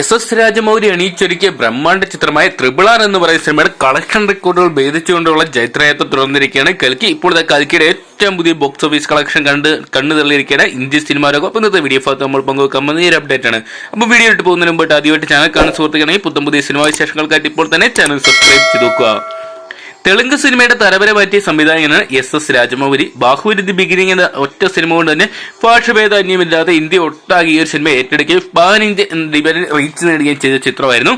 S S രാജമൗരി അണിയിച്ചൊരുക്കിയ ബ്രഹ്മാണ്ഡ ചിത്രമായ ത്രിപിളാർ എന്ന് പറയുന്ന സിനിമയുടെ കളക്ഷൻ റെക്കോർഡുകൾ ഭേദിച്ചുകൊണ്ടുള്ള ജൈത്രയാത്ര തുടർന്നിരിക്കുകയാണ്. കൽക്കി ഇപ്പോൾ കൽക്കിയുടെ ഏറ്റവും പുതിയ ബോക്സ് ഓഫീസ് കളക്ഷൻ കണ്ട് കണ്ണു തള്ളിയിരിക്കുകയാണ്. ഇന്ത്യൻ സിനിമാ ലോകം. അപ്പോൾ ഇന്നത്തെ വീഡിയോ ഭാഗത്ത് നമ്മൾ പങ്കുവെക്കാൻ ഈ ഒരു അപ്ഡേറ്റ് ആണ്. അപ്പോൾ വീഡിയോ ഇട്ട് പോകുന്നതിന് മുമ്പായിട്ട് ആദ്യമായിട്ട് ചാനൽ കാണാൻ സുഹൃത്തുക്കണമെങ്കിൽ പുത്തം പുതിയ സിനിമാ വിശേഷങ്ങൾക്കായിട്ട് ഇപ്പോൾ തന്നെ ചാനൽ സബ്സ്ക്രൈബ് ചെയ്ത് നോക്കുക. തെലുങ്ക് സിനിമയുടെ തലവര മാറ്റിയ സംവിധായകനാണ് S S Rajamouli Baahubali the beginning എന്ന ഒറ്റ സിനിമ കൊണ്ട് തന്നെ ഭാഷഭേദ അന്യമില്ലാതെ ഇന്ത്യ ഒട്ടാകെ ഈ ഒരു സിനിമ ഏറ്റെടുക്കുകയും പാൻ ഇന്ത്യ ഡിബലിൽ റീച്ച് നേടുകയും ചെയ്ത ചിത്രമായിരുന്നു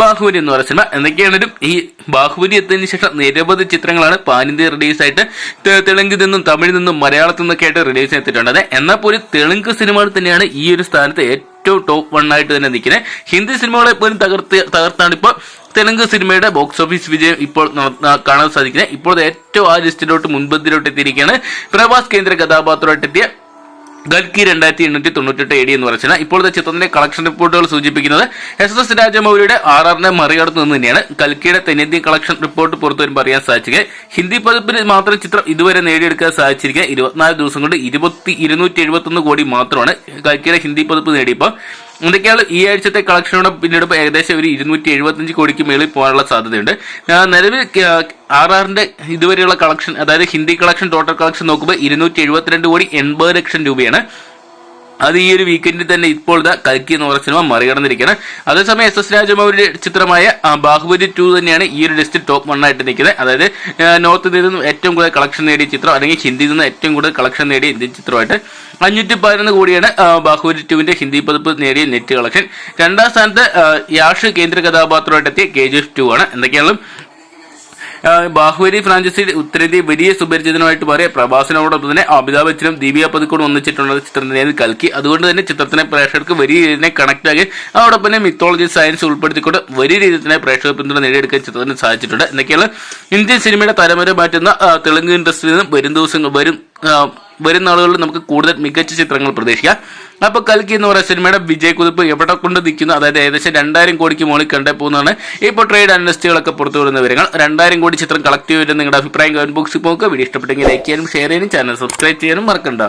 ബാഹുബലി എന്ന് പറയുന്ന സിനിമ. എന്തൊക്കെയാണെങ്കിലും ഈ ബാഹുബലി എത്തിയതിനു ശേഷം നിരവധി ചിത്രങ്ങളാണ് പാൻ ഇന്ത്യ റിലീസായിട്ട് തെലുങ്കിൽ നിന്നും തമിഴിൽ നിന്നും മലയാളത്തിൽ നിന്നൊക്കെ ആയിട്ട് റിലീസ് ചെയ്തിട്ടുണ്ട്. എന്നാൽ പോലും തെലുങ്ക് സിനിമകൾ തന്നെയാണ് ഈ ഒരു സ്ഥാനത്ത് ഏറ്റവും ടോപ്പ് വൺ ആയിട്ട് തന്നെ നിൽക്കുന്നത്. ഹിന്ദി സിനിമകളെ പോലും തകർത്ത് തകർത്താണ് ഇപ്പോൾ തെലുങ്ക് സിനിമയുടെ ബോക്സ് ഓഫീസ് വിജയം ഇപ്പോൾ കാണാൻ സാധിക്കുന്നത്. ഇപ്പോൾ ഏറ്റവും ആ ലിസ്റ്റിലോട്ട് മുൻപന്തിലോട്ട് എത്തിയിരിക്കുകയാണ് പ്രഭാസ് കേന്ദ്ര കഥാപാത്രമായിട്ട് എത്തിയ ഗൽക്കി രണ്ടായിരത്തി എണ്ണൂറ്റി തൊണ്ണൂറ്റെട്ട് എ ഡി എന്ന് പറഞ്ഞാൽ ഇപ്പോഴത്തെ ചിത്രത്തിന്റെ കളക്ഷൻ റിപ്പോർട്ടുകൾ സൂചിപ്പിക്കുന്നത് എസ് എസ് രാജമൗലിയുടെ ആർ ആറിനെ മറികടന്നു നിന്ന് തന്നെയാണ്. കൽക്കിയുടെ തെന്നിന്ത്യൻ കളക്ഷൻ റിപ്പോർട്ട് പുറത്തു വരുമ്പോൾ അറിയാൻ സാധിച്ചത് ഹിന്ദി പതിപ്പിന് മാത്രം ചിത്രം ഇതുവരെ നേടിയെടുക്കാൻ സാധിച്ചിരിക്കുക ഇരുപത്തിനാല് ദിവസം കൊണ്ട് ഇരുപത്തി ഇരുന്നൂറ്റി എഴുപത്തി ഒന്ന് കോടി മാത്രമാണ് കൽക്കിയുടെ ഹിന്ദി പതിപ്പ് നേടിയപ്പോൾ എന്തൊക്കെയാണ് ഈ ആഴ്ചത്തെ കളക്ഷനോട് പിന്നീട് ഏകദേശം ഒരു ഇരുന്നൂറ്റി എഴുപത്തഞ്ച് കോടിക്ക് മേളിൽ പോകാനുള്ള സാധ്യതയുണ്ട്. നിലവിൽ ആർ ആറിന്റെ ഇതുവരെയുള്ള കളക്ഷൻ അതായത് ഹിന്ദി കളക്ഷൻ ടോട്ടൽ കളക്ഷൻ നോക്കുമ്പോൾ ഇരുന്നൂറ്റി എഴുപത്തിരണ്ട് കോടി എൺപത് ലക്ഷം രൂപയാണ്. അത് ഈ ഒരു വീക്കെൻഡിൽ തന്നെ ഇപ്പോൾ കൽക്കി എന്ന് പറഞ്ഞ സിനിമ മറികടന്നിരിക്കുകയാണ്. അതേസമയം എസ് എസ് രാജമൗലിയുടെ ചിത്രമായ ബാഹുബലി ടു തന്നെയാണ് ഈ ഒരു ലിസ്റ്റിൽ ടോപ്പ് വൺ ആയിട്ട് നിൽക്കുന്നത്. അതായത് നോർത്ത് ഇന്ത്യയിൽ നിന്നും ഏറ്റവും കൂടുതൽ കളക്ഷൻ നേടിയ ചിത്രം അല്ലെങ്കിൽ ഹിന്ദിയിൽ നിന്ന് ഏറ്റവും കൂടുതൽ കളക്ഷൻ നേടിയ ഇന്ത്യൻ ചിത്രമായിട്ട് അഞ്ഞൂറ്റി പതിനൊന്ന് കോടിയാണ് ബാഹുബലി ടുവിന്റെ ഹിന്ദി പതിപ്പ് നേടിയ നെറ്റ് കളക്ഷൻ രണ്ടാം സ്ഥാനത്ത് യാഷ് കേന്ദ്ര കഥാപാത്രമായിട്ട് എത്തിയ കെ ജി എഫ് ടു ആണ്. എന്തൊക്കെയാണ് ആ, ബാഹുബലി ഫ്രാഞ്ചൈസിയുടെ ഉത്തരേന്ത്യ വലിയ സുപരിചിതനുമായിട്ട് പറയാം പ്രഭാസിനോടൊപ്പം തന്നെ അമിതാഭ് ബച്ചനും ദീപിക പതിക്കോട് ഒന്നിച്ചിട്ടുള്ള ചിത്രം തന്നെയാണ് കൽക്കി. അതുകൊണ്ട് തന്നെ ചിത്രത്തിനെ പ്രേക്ഷകർക്ക് വലിയ രീതിയിൽ കണക്ട് ആകുകയും അതോടൊപ്പം തന്നെ മിത്തോളജി സയൻസ് ഉൾപ്പെടുത്തിക്കൊണ്ട് വലിയ രീതിയിൽ തന്നെ പ്രേക്ഷക പിന്തുണ നേടിയെടുക്കാൻ ചിത്രത്തിന് സാധിച്ചിട്ടുണ്ട്. എന്തൊക്കെയാണ് ഇന്ത്യൻ സിനിമയുടെ തലമുറ മാറ്റുന്ന തെലുങ്ക് ഇൻഡസ്ട്രിയിൽ നിന്നും വരും ദിവസങ്ങൾ വരും വരും നാളുകളിൽ നമുക്ക് കൂടുതൽ മികച്ച ചിത്രങ്ങൾ പ്രതീക്ഷിക്കാം. അപ്പൊ കൽക്കി എന്ന് പറയുന്ന സിനിമയുടെ വിജയക്കുതിപ്പ് എവിടെ കൊണ്ട് നിൽക്കുന്നു? അതായത് ഏകദേശം രണ്ടായിരം കോടിക്ക് മുകളിൽ കണ്ടേ പോകുന്നതാണ്. ഇപ്പോൾ ട്രേഡ് അനലിസ്റ്റുകളൊക്കെ പുറത്തു വരുന്ന വിവരങ്ങൾ. രണ്ടായിരം കോടി ചിത്രം കളക്ട് ചെയ്ത് നിങ്ങളുടെ അഭിപ്രായം കമന്റ് ബോക്സിൽ പോകുക വീഡിയോ ഇഷ്ടപ്പെട്ടെങ്കിൽ ലൈക്ക് ചെയ്യാനും ഷെയർ ചെയ്യാനും ചാനൽ സബ്സ്ക്രൈബ് ചെയ്യാനും മറക്കണ്ട.